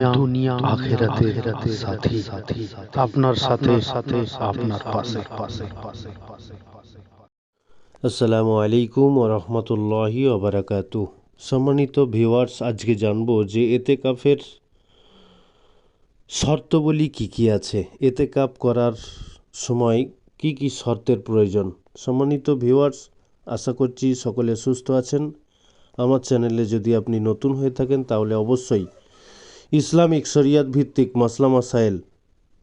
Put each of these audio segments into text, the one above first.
দুনিয়া সাথী আপনার সাথে সাথে আপনার পাশে। পাশে আসসালামু আলাইকুম ওবরাকাতু সম্মানিত ভিউয়ার্স আজকে জানব যে এতে কাফের শর্তবলী কী কী আছে? এতে কাপ করার সময় কি কি শর্তের প্রয়োজন? সম্মানিত ভিউয়ার্স আশা করছি সকলে সুস্থ আছেন। আমার চ্যানেলে যদি আপনি নতুন হয়ে থাকেন তাহলে অবশ্যই ইসলামিক শরিয়াত ভিত্তিক মাসলা মাসাইল।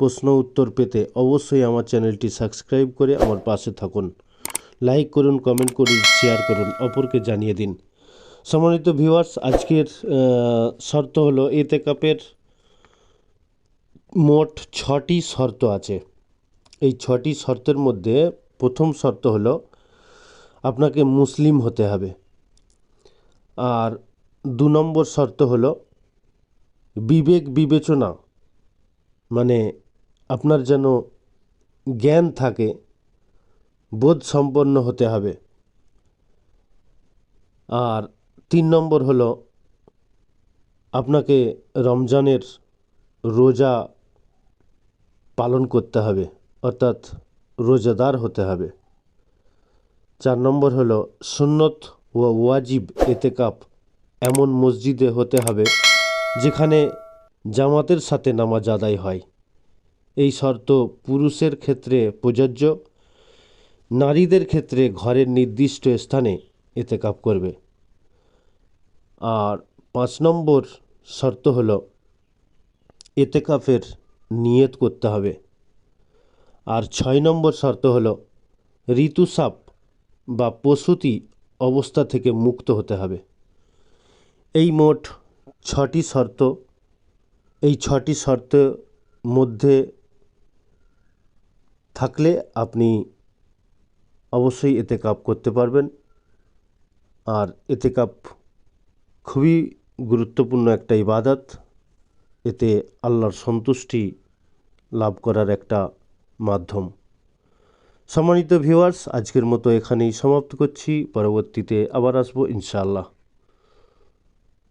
প্রশ্ন উত্তর পেতে অবশ্যই আমার চ্যানেলটি সাবস্ক্রাইব করে আমার পাশে থাকুন। লাইক করুন, কমেন্ট করুন, শেয়ার করুন, অপরকে জানিয়ে দিন। সম্মানিত ভিউয়ার্স, আজকের শর্ত হলো এতে কাপের মোট ছটি শর্ত আছে। এই ছটি শর্তের মধ্যে প্রথম শর্ত হলো আপনাকে মুসলিম হতে হবে। আর দু নম্বর শর্ত হলো বিবেক বিবেচনা মানে আপনার যেন জ্ঞান থাকে, বোধ সম্পন্ন হতে হবে। আর তিন নম্বর হলো, আপনাকে রমজানের রোজা পালন করতে হবে, অর্থাৎ রোজাদার হতে হবে। চার নম্বর হলো, সুন্নত ও ওয়াজিব এতেকাপ এমন মসজিদে হতে হবে যেখানে জামাতের সাথে নামাজ আদায় হয়। এই শর্ত পুরুষের ক্ষেত্রে প্রযোজ্য, নারীদের ক্ষেত্রে ঘরের নির্দিষ্ট স্থানে এতেকাপ করবে। আর পাঁচ নম্বর শর্ত হলো এতেকাফের নিয়ত করতে হবে। আর ছয় নম্বর শর্ত হল ঋতুসাপ বা প্রসূতি অবস্থা থেকে মুক্ত হতে হবে। এই মোট ছটি শর্ত। এই ছটি শর্তের মধ্যে থাকলে আপনি অবশ্যই এতে কাপ করতে পারবেন। আর এতে কাপ খুবই গুরুত্বপূর্ণ একটা ইবাদত। এতে আল্লাহর সন্তুষ্টি লাভ করার একটা মাধ্যম। সম্মানিত ভিউয়ার্স আজকের মতো এখানেই সমাপ্ত করছি। পরবর্তীতে আবার আসব ইনশাআল্লাহ।